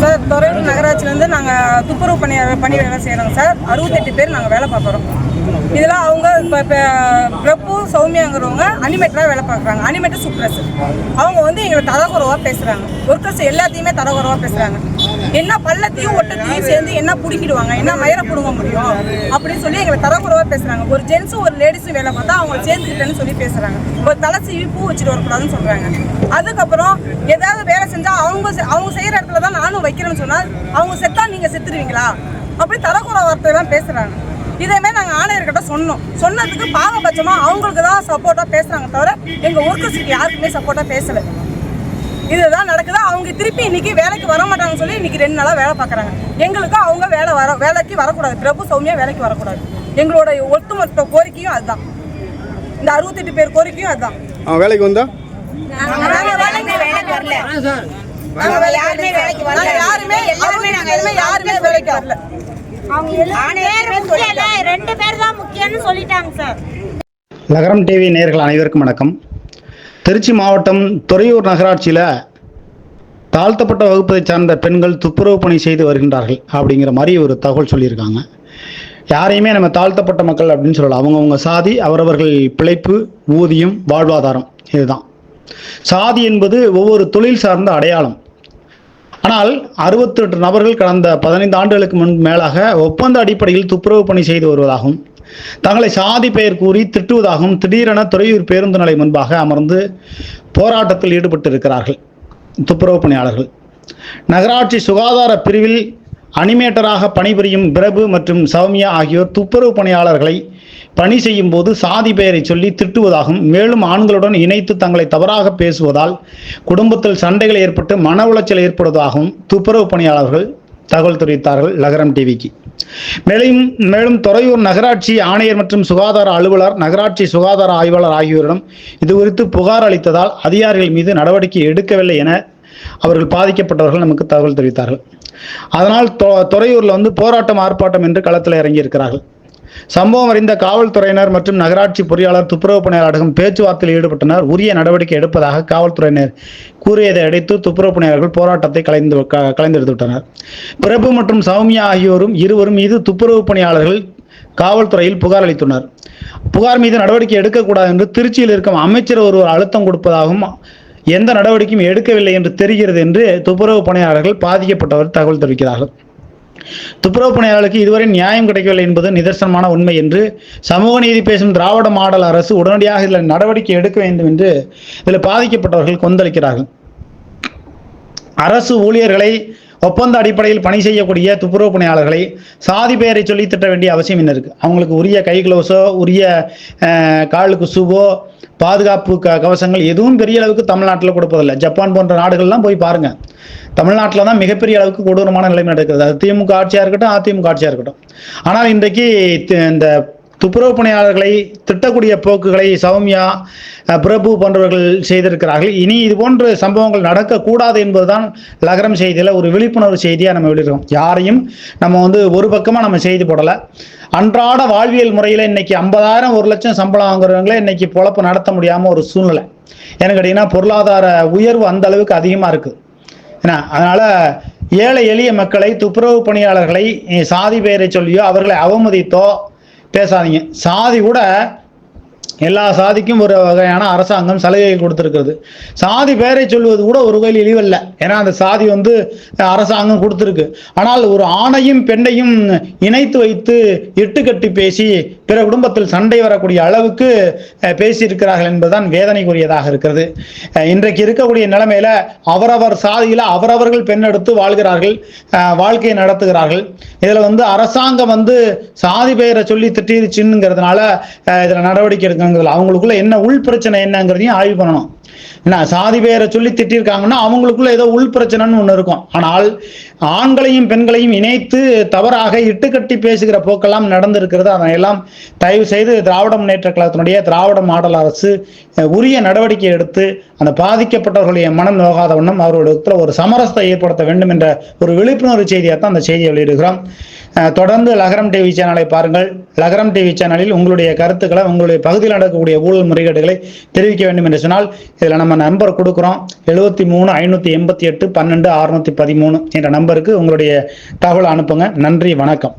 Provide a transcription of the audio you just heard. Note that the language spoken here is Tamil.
சார் துறையூர் நகராட்சியிலேருந்து நாங்கள் துப்புரவு பணி பணி வேலை செய்கிறோங்க சார். அறுபத்தெட்டு பேர் நாங்கள் வேலை பார்க்குறோம். இதெல்லாம் அவங்க இப்போ இப்போ பிரபு சௌமியாங்கிறவங்க அனிமேட்டராக வேலை பார்க்குறாங்க. அனிமேட்டர் சூப்பரஸ் அவங்க வந்து எங்களை தரக்குறவாக பேசுகிறாங்க ஒர்க்கர்ஸ் எல்லாத்தையுமே தரக்குறவாக பேசுகிறாங்க என்ன பள்ளத்தையும் ஒட்டத்தையும் சேர்ந்து என்ன பிடிக்கிடுவாங்க? என்ன மயிரை பிடுங்க முடியும்? அப்படின்னு சொல்லி எங்களை தரக்குறவா பேசுகிறாங்க ஒரு ஜென்ஸும் ஒரு லேடிஸும் வேலை பார்த்தா அவங்க சேர்ந்துக்கிட்டேன்னு சொல்லி பேசுகிறாங்க ஒரு தலை சீவி பூ வச்சுட்டு வரக்கூடாதுன்னு சொல்கிறாங்க அதுக்கப்புறம் ஏதாவது வேலை செஞ்சால் அவங்க அவங்க செய்கிற இடத்துல தான் நானும் வைக்கிறேன்னு சொன்னால் அவங்க செத்தா நீங்கள் செத்துருவீங்களா? அப்படி தரக்குறை வார்த்தையெல்லாம் பேசுகிறாங்க இதேமாதிரி நாங்கள் ஆணையர்கிட்ட சொன்னோம். சொன்னதுக்கு பாகபட்சமாக அவங்களுக்கு தான் சப்போர்ட்டாக பேசுகிறாங்க தவிர எங்கள் ஒர்க்கர்ஸுக்கு யாருக்குமே சப்போர்ட்டாக பேசலை. இதுதான் நடக்குது? அவங்க திருப்பி இன்னைக்கு வேலைக்கு வர மாட்டாங்கன்னு சொல்லி இன்னைக்கு ரெண்டு நாளாக வேலை பார்க்குறாங்க. எங்களுக்கு அவங்க வேலை வர வேலைக்கு வரக்கூடாது. பிரபு சௌமியா வேலைக்கு வரக்கூடாது. எங்களோட ஒட்டுமொத்த கோரிக்கையும் அதுதான். இந்த அறுபத்தெட்டு பேர் கோரிக்கையும் அதுதான். அவன் வேலைக்கு வந்தா? யாருமே வேலைக்கு வரல. யாருமே எல்லாருமே நாங்க எல்லாமே யாருமே வேலைக்கு வரல. ரெண்டு பேர் தான் முக்கியம்னு சொல்லிட்டாங்க சார். நகரம் டிவி நேயர்கள் அனைவருக்கும் வணக்கம். திருச்சி மாவட்டம் துறையூர் நகராட்சியில் தாழ்த்தப்பட்ட வகுப்பை சார்ந்த பெண்கள் துப்புரவு பணி செய்து வருகின்றார்கள் அப்படிங்கிற மாதிரி ஒரு தகவல் சொல்லியிருக்காங்க. யாரையுமே நம்ம தாழ்த்தப்பட்ட மக்கள் அப்படின்னு சொல்லலாம் அவங்கவுங்க சாதி அவரவர்கள் பிழைப்பு ஊதியம் வாழ்வாதாரம் இதுதான். சாதி என்பது ஒவ்வொரு தொழில் சார்ந்த அடையாளம். ஆனால் அறுபத்தெட்டு நபர்கள் கடந்த பதினைந்து ஆண்டுகளுக்கு முன் மேலாக ஒப்பந்த அடிப்படையில் துப்புரவு பணி செய்து வருவதாகவும் தங்களை சாதி பெயர் கூறி திட்டுவதாகவும் திடீரென துறையூர் பேருந்து நிலை முன்பாக அமர்ந்து போராட்டத்தில் ஈடுபட்டு இருக்கிறார்கள் துப்புரவு பணியாளர்கள். நகராட்சி சுகாதார பிரிவில் அனிமேட்டராக பணிபுரியும் பிரபு மற்றும் சௌமியா ஆகியோர் துப்புரவு பணியாளர்களை பணி செய்யும் போது சாதி பெயரை சொல்லி திட்டுவதாகவும் மேலும் ஆண்களுடன் இணைத்து தங்களை தவறாக பேசுவதால் குடும்பத்தில் சண்டைகள் ஏற்பட்டு மன உளைச்சல் ஏற்படுவதாகவும் துப்புரவு பணியாளர்கள் தகவல் தெரிவித்தார்கள் நகரம் டிவிக்கு. மேலும் மேலும் துறையூர் நகராட்சி ஆணையர் மற்றும் சுகாதார அலுவலர் நகராட்சி சுகாதார ஆய்வாளர் ஆகியோரிடம் இது குறித்து புகார் அளித்ததால் அதிகாரிகள் மீது நடவடிக்கை எடுக்கவில்லை என அவர்கள் பாதிக்கப்பட்டவர்கள் நமக்கு தகவல் தெரிவித்தார்கள். அதனால் தொ- துறையூர்ல வந்து போராட்டம் ஆர்ப்பாட்டம் என்று களத்தில் இறங்கி இருக்கிறார்கள் சம்பவம் அறிந்த காவல்துறையினர் மற்றும் நகராட்சி பொறியாளர் துப்புரவு பணியாளர்களும் பேச்சுவார்த்தையில் ஈடுபட்டனர். உரிய நடவடிக்கை எடுப்பதாக காவல்துறையினர் கூறியதை அடைத்து துப்புரவு பணியாளர்கள் போராட்டத்தை கலைந்து கலைந்தெடுத்துவிட்டனர் கலைந்தெடுத்து விட்டனர். பிரபு மற்றும் சௌமியா ஆகியோரும் இருவரும் மீது துப்புரவு பணியாளர்கள் காவல்துறையில் புகார் அளித்துள்ளனர். புகார் மீது நடவடிக்கை எடுக்கக்கூடாது என்று திருச்சியில் இருக்கும் அமைச்சர் ஒருவர் அழுத்தம் கொடுப்பதாகவும் எந்த நடவடிக்கையும் எடுக்கவில்லை என்று தெரிகிறது என்று துப்புரவு பணியாளர்கள் பாதிக்கப்பட்டவர் தகவல் தெரிவிக்கிறார்கள். துப்புரவு பணியாளர்களுக்கு இதுவரை நியாயம் கிடைக்கவில்லை என்பது நிதர்சனமான உண்மை என்று சமூக நீதி பேசும் திராவிட மாடல் அரசு உடனடியாக இதில் நடவடிக்கை எடுக்க வேண்டும் என்று இதில் பாதிக்கப்பட்டவர்கள் கொந்தளிக்கிறார்கள். அரசு ஊழியர்களை ஒப்பந்த அடிப்படையில் பணி செய்யக்கூடிய துப்புரவு பணியாளர்களை சாதி பெயரை சொல்லி திட்ட வேண்டிய அவசியம் என்ன இருக்கு? அவங்களுக்கு உரிய கை க்ளவுஸோ உரிய காலுக்கு ஷூவோ பாதுகாப்பு க கவசங்கள் எதுவும் பெரிய அளவுக்கு தமிழ்நாட்டில் கொடுப்பதில்லை ஜப்பான் போன்ற நாடுகள்லாம் போய் பாருங்க. தமிழ்நாட்டில் தான் மிகப்பெரிய அளவுக்கு கொடூரமான நிலைமை நடக்கிறது. அது திமுக ஆட்சியாக இருக்கட்டும் அதிமுக ஆட்சியாக இருக்கட்டும். ஆனால் இன்றைக்கு இந்த துப்புரவு பணியாளர்களை திட்டக்கூடிய போக்குகளை சௌமியா பிரபு போன்றவர்கள் செய்திருக்கிறார்கள். இனி இது போன்ற சம்பவங்கள் நடக்கக்கூடாது என்பதுதான் லகரம் செய்தியில் ஒரு விழிப்புணர்வு செய்தியாக நம்ம வெளியிடுறோம். யாரையும் நம்ம வந்து ஒரு பக்கமாக நம்ம செய்தி போடலை. அன்றாட வாழ்வியல் முறையில் இன்னைக்கு ஐம்பதாயிரம் ஒரு லட்சம் சம்பளம் வாங்குறவங்களே இன்னைக்கு பொழப்பு நடத்த முடியாமல் ஒரு சூழ்நிலை. ஏன்னு கேட்டிங்கன்னா பொருளாதார உயர்வு அந்த அளவுக்கு அதிகமாக இருக்குது ஏன்னா அதனால ஏழை எளிய மக்களை துப்புரவு பணியாளர்களை சாதி பெயரை சொல்லியோ அவர்களை அவமதித்தோ பேசாதீங்க. சாதி கூட எல்லா சாதிக்கும் ஒரு வகையான அரசாங்கம் சலுகை கொடுத்துருக்குறது. சாதி பெயரை சொல்வது கூட ஒரு வகையில் இழிவல்ல. ஏன்னா அந்த சாதி வந்து அரசாங்கம் கொடுத்துருக்கு. ஆனால் ஒரு ஆணையும் பெண்ணையும் இணைத்து வைத்து இட்டுக்கட்டி பேசி பிற குடும்பத்தில் சண்டை வரக்கூடிய அளவுக்கு பேசியிருக்கிறார்கள் என்பதுதான் வேதனைக்குரியதாக இருக்கிறது. இன்றைக்கு இருக்கக்கூடிய நிலைமையில அவரவர் சாதியில் அவரவர்கள் பெண் எடுத்து வாழ்கிறார்கள் வாழ்க்கையை நடத்துகிறார்கள். இதில் வந்து அரசாங்கம் வந்து சாதி பெயரை சொல்லி திட்டிருச்சுங்கிறதுனால இதில் நடவடிக்கை எடுக்க எடுக்கணுங்கிறதுல அவங்களுக்குள்ள என்ன உள் பிரச்சனை என்னங்கிறதையும் ஆய்வு பண்ணணும். என்ன சாதி பெயரை சொல்லி திட்டிருக்காங்கன்னா அவங்களுக்குள்ள ஏதோ உள் பிரச்சனைன்னு ஒன்று இருக்கும். ஆனால் ஆண்களையும் பெண்களையும் இணைத்து தவறாக இட்டுக்கட்டி பேசுகிற போக்கெல்லாம் நடந்திருக்கிறது. அதையெல்லாம் தயவு செய்து திராவிட முன்னேற்ற கழகத்தினுடைய திராவிட மாடல் அரசு உரிய நடவடிக்கை எடுத்து அந்த பாதிக்கப்பட்டவர்களுடைய மனம் நோகாத வண்ணம் அவர்களிடத்தில் ஒரு சமரசத்தை ஏற்படுத்த வேண்டும் என்ற ஒரு விழிப்புணர்வு செய்தியாக தான் அந்த செய்தியை வெளியிடுகிறோம். தொடர்ந்து லகரம் டிவி சேனலை பாருங்கள். லகரம் டிவி சேனலில் உங்களுடைய கருத்துக்களை உங்களுடைய பகுதியில் நடக்கக்கூடிய ஊழல் முறைகேடுகளை தெரிவிக்க வேண்டும் என்று சொன்னால் இதில் நம்ம நம்பர் கொடுக்குறோம். எழுபத்தி மூணு ஐநூற்றி எண்பத்தி எட்டு பன்னெண்டு அறுநூத்தி பதிமூணு என்ற நம்பருக்கு உங்களுடைய தகவலை அனுப்புங்க. நன்றி வணக்கம்.